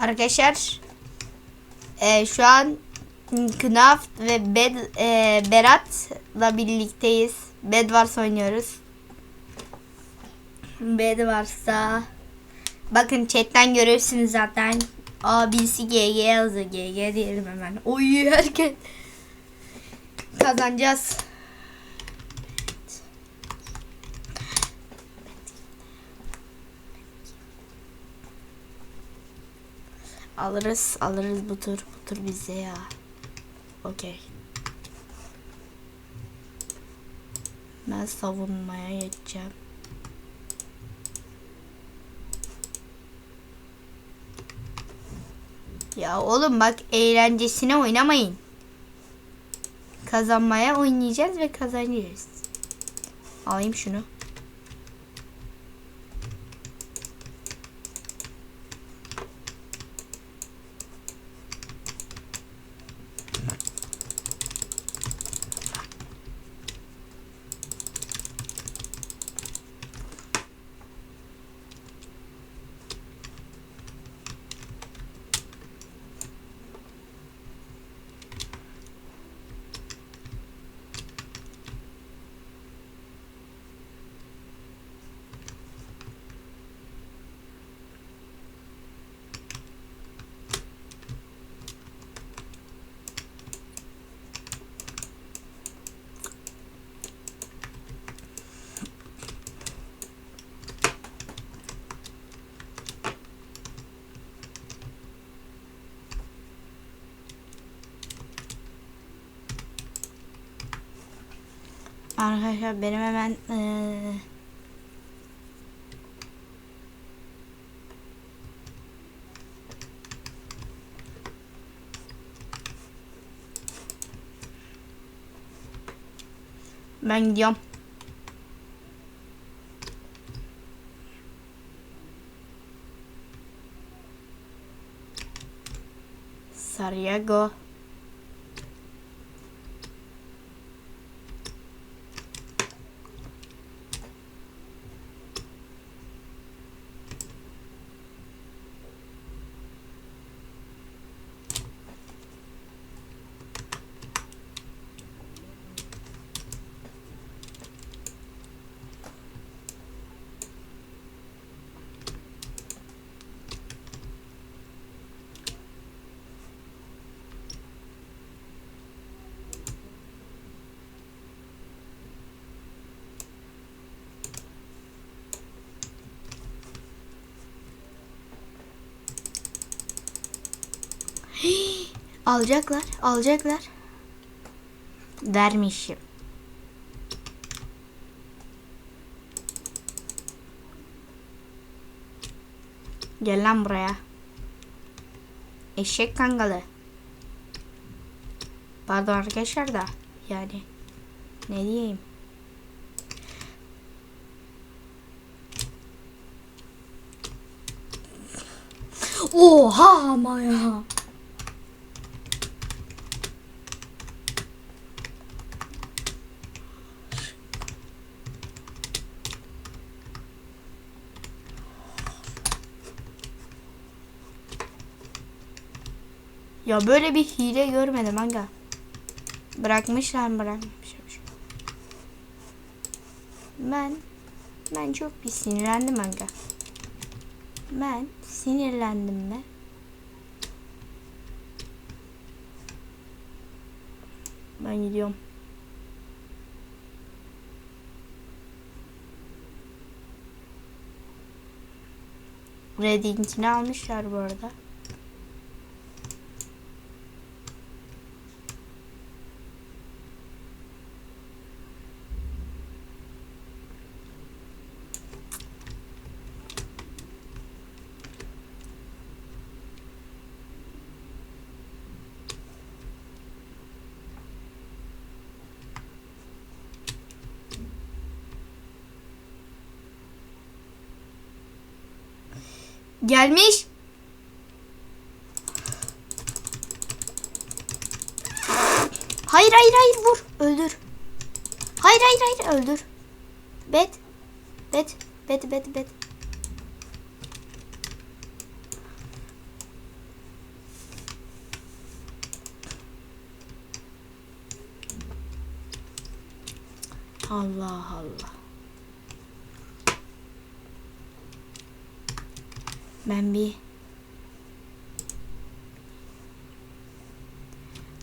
Arkadaşlar e, şu an Knaft ve Bed, e, Berat'la birlikteyiz. Bedwars oynuyoruz. Bedwars'ta bakın chatten görürsünüz zaten. Abisi GG yazdı. GG diyelim hemen. Oy herkes kazanacağız. Alırız, alırız bu tur. Bu tur bize ya. Okey. Ben savunmaya geçeceğim. Ya oğlum bak eğlencesine oynamayın. Kazanmaya oynayacağız ve kazanacağız. Alayım şunu. Arkadaşlar benim hemen eee, ben gidiyorum. Sarıyago. Alacaklar, alacaklar. Vermişim. Gel lan buraya. Eşek kangalı. Pardon arkadaşlar da yani ne diyeyim. Oha ama ya. Ya böyle bir hile görmedim aga. Bırakmışlar mı bırakmışlar. Ben ben çok bir sinirlendim aga. Ben sinirlendim mi? Ben gidiyorum. Red'inkini almışlar bu arada. Gelmiş. Hayır hayır hayır vur. Öldür. Hayır hayır hayır öldür. Bet. Bet. Bet bet bet. Allah Allah. Ben bir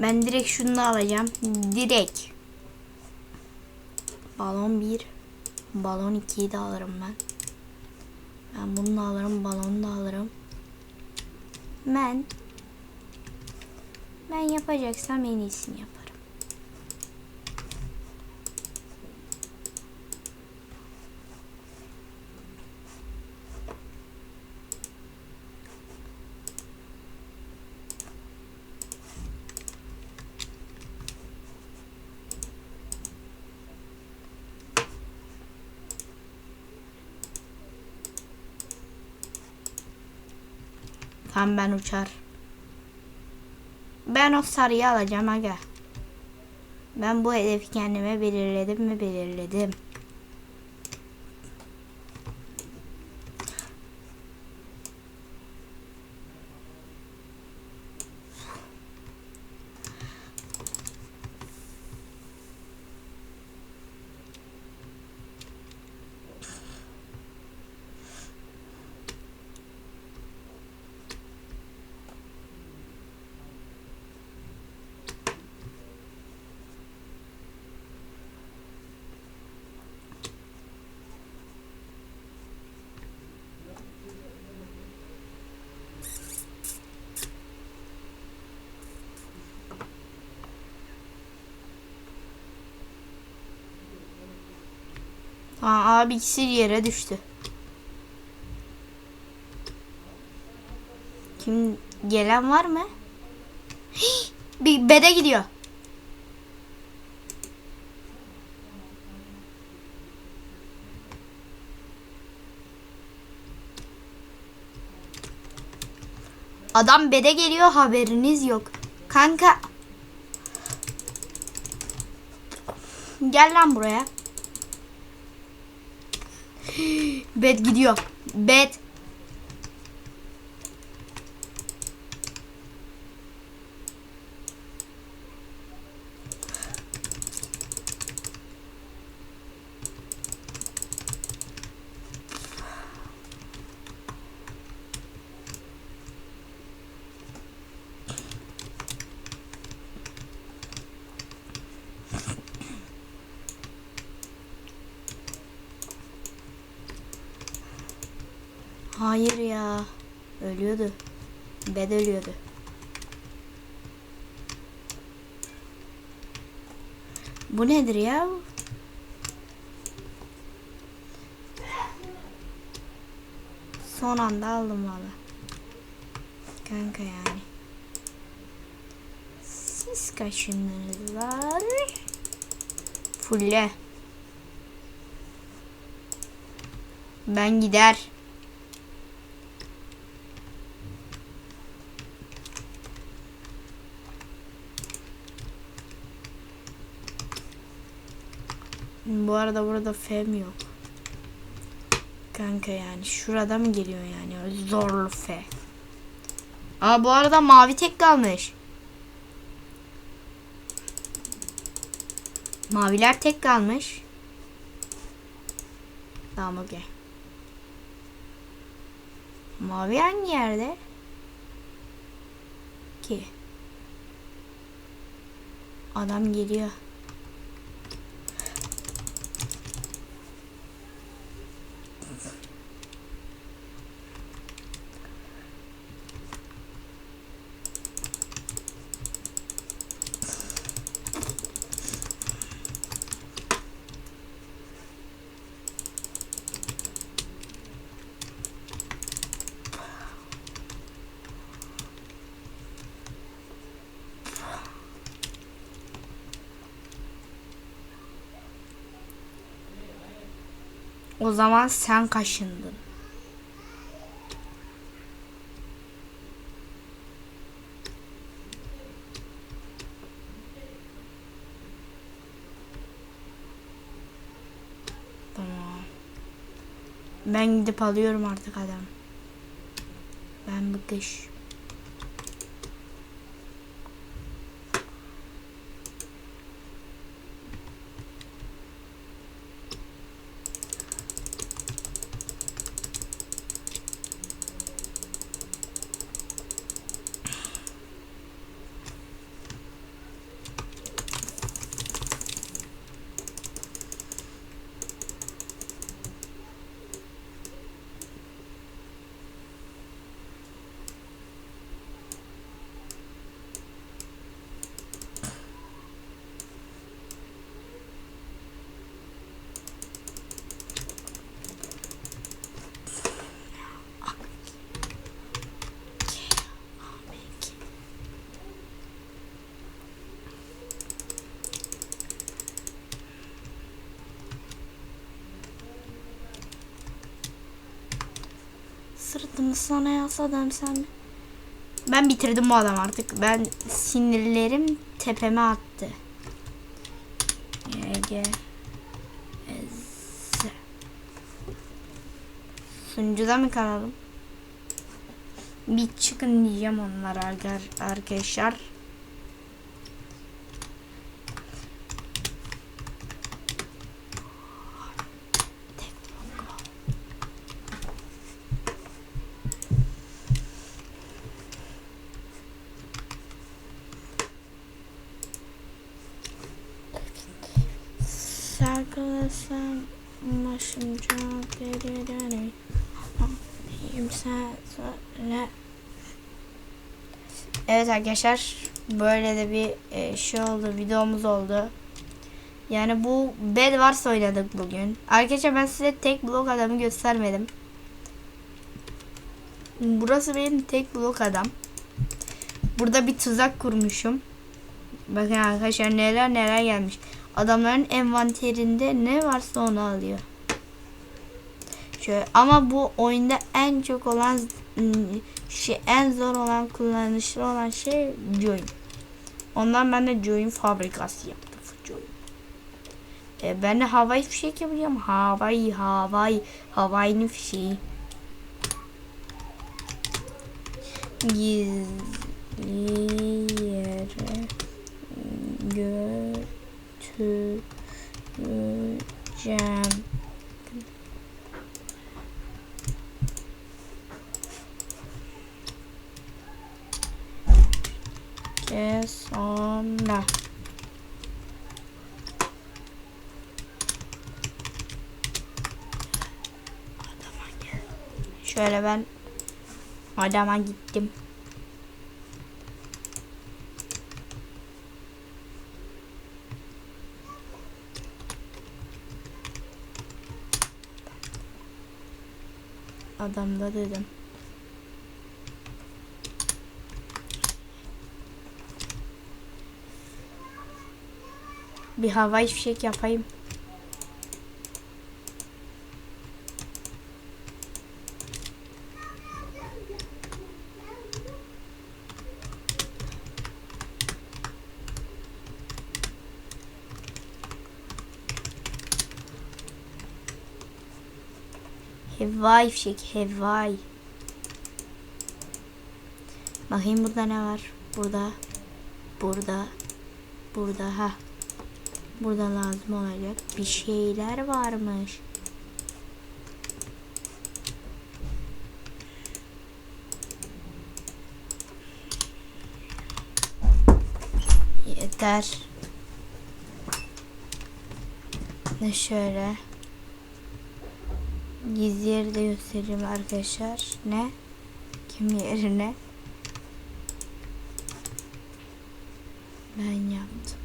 Ben direkt şunu alacağım. Direkt. Balon 1. Balon 2'yi de alırım ben. Ben bunu da alırım. Balonu da alırım. Ben ben yapacaksam en iyisini yaparım. Tamam ben uçar. Ben o sarıyı alacağım aga. Ben bu hedefi kendime belirledim mi belirledim. Aa, abi ikisi yere düştü. Kim gelen var mı? Bir bede gidiyor. Adam bede geliyor haberiniz yok. Kanka. Gel lan buraya. Bet gidiyor. Bet. Hayır ya. Ölüyordu. Bed ölüyordu. Bu nedir ya? Son anda aldım valla. Kanka yani. Siz kaşınız var. Fulle. Ben gider. Bu arada burada fem yok. Kanka yani şurada mı geliyor yani zorlu fe. Aa bu arada mavi tek kalmış. Maviler tek kalmış. Tamam okey. Mavi hangi yerde? Ki. Adam geliyor. O zaman sen kaşındın. Ben gidip alıyorum artık adam. Ben bıkış. Ben sana yasadım sen. Ben bitirdim bu adam artık. Ben sinirlerim tepeme attı. YG. Sunucuda mı kalalım? Bir çıkın diyeceğim onlara arkar- arkadaşlar. Başımca geri döneyim. sen söyle. Evet arkadaşlar böyle de bir e, şey oldu videomuz oldu. Yani bu bed Wars oynadık bugün. Arkadaşlar ben size tek blok adamı göstermedim. Burası benim tek blok adam. Burada bir tuzak kurmuşum. Bakın arkadaşlar neler neler gelmiş. Adamların envanterinde ne varsa onu alıyor. Şöyle ama bu oyunda en çok olan şey en zor olan kullanışlı olan şey join. Ondan ben de join fabrikası yaptım. Join. E, ben de havai fişek yapacağım. Havai havai havai fişeği. Gizli yere götüreceğim. Ke sonra. Şöyle ben adama gittim. Adamda dedim. Bir havai fişek yapayım. Hevai fişek, hevai. Bakayım burada ne var? Burada, burada, burada. Ha. Burada lazım olacak bir şeyler varmış. Yeter. Ne şöyle. Gizli yeri de göstereyim arkadaşlar. Ne? Kim yerine? Ben yaptım.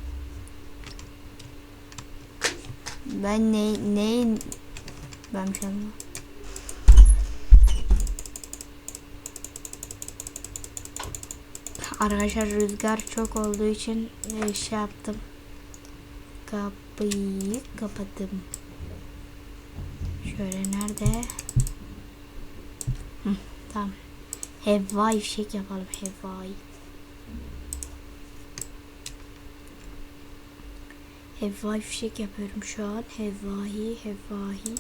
Ben ne neyin ben şu an Arkadaşlar rüzgar çok olduğu için e, şey yaptım. Kapıyı kapattım. Şöyle nerede? Hı, tamam. Hevai fişek yapalım. Hevai. Hevai fişek yapıyorum şu an. Hevai, hevai.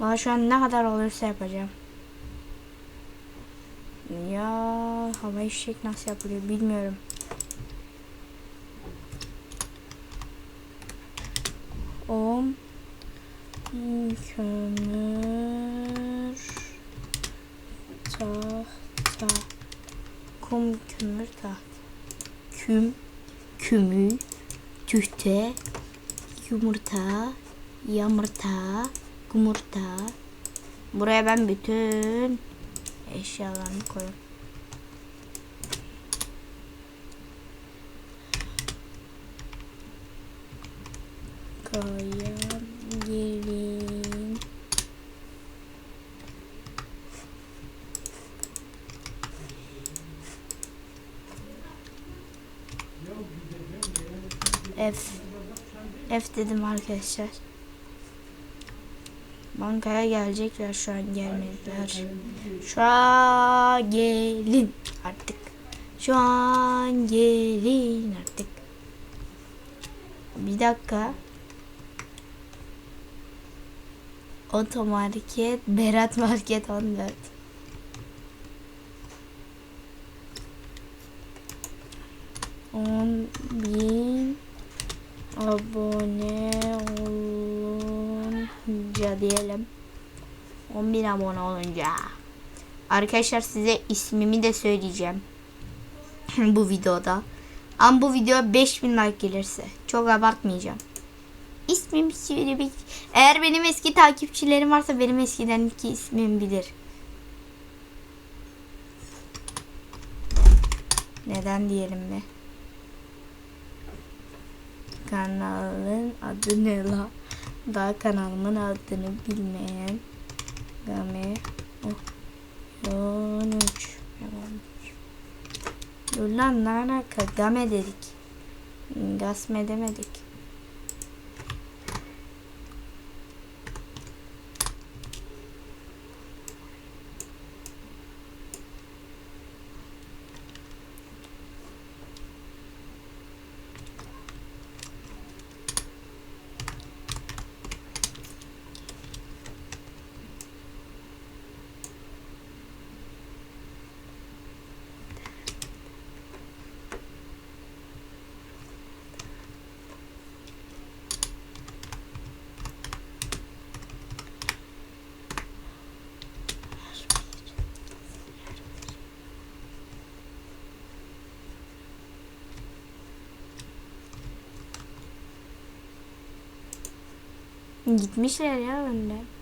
Bana şu an ne kadar olursa yapacağım. Ya havai fişek nasıl yapılıyor bilmiyorum. Kömür tahta kum kömür tahta küm kümü tühte, yumurta, yumurta, yumurta. Buraya ben bütün eşyalarımı koyuyorum. F F dedim arkadaşlar. Bankaya gelecekler şu an gelmediler. Şu an gelin artık. Şu an gelin artık. Bir dakika. Otomarket Berat Market 14. On bin abone olunca diyelim. 10 bin abone olunca. Arkadaşlar size ismimi de söyleyeceğim. bu videoda. Ama bu video 5000 like gelirse. Çok abartmayacağım. İsmim bir... Eğer benim eski takipçilerim varsa benim eskiden iki ismim bilir. Neden diyelim mi? Kanalın adı ne la? Daha kanalımın adını bilmeyen Game. 13 Dur lan ne alaka? Game dedik. Gasme demedik. Gitmişler ya önden.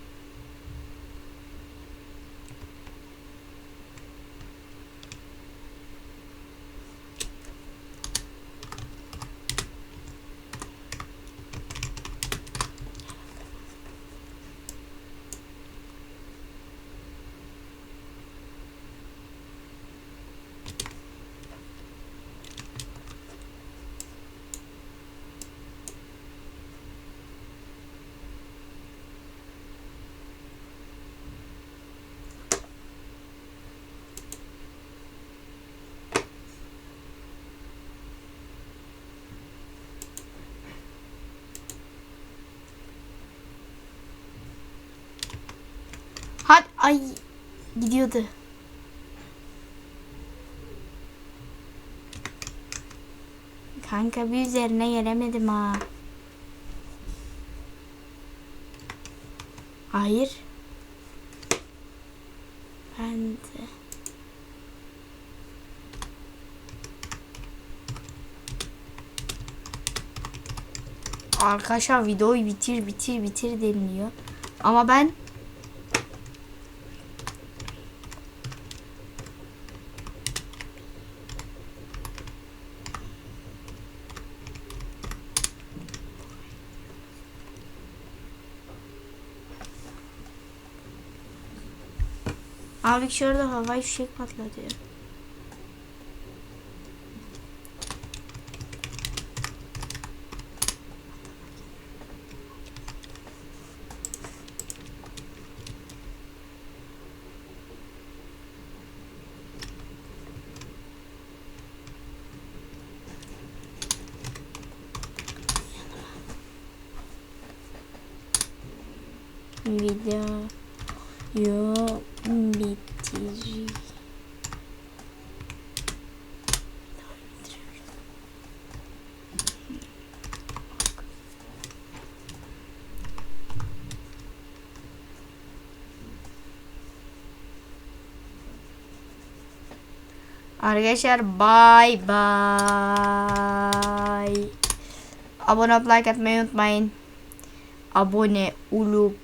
Ay gidiyordu. Kanka bir üzerine gelemedim ha. Hayır. Ben de. Arkadaşlar videoyu bitir bitir bitir deniliyor. Ama ben Abi şurada havai fişek patladı ya. Video yo bitici. Arkadaşlar bye bye. Abone olup like atmayı unutmayın. Abone olup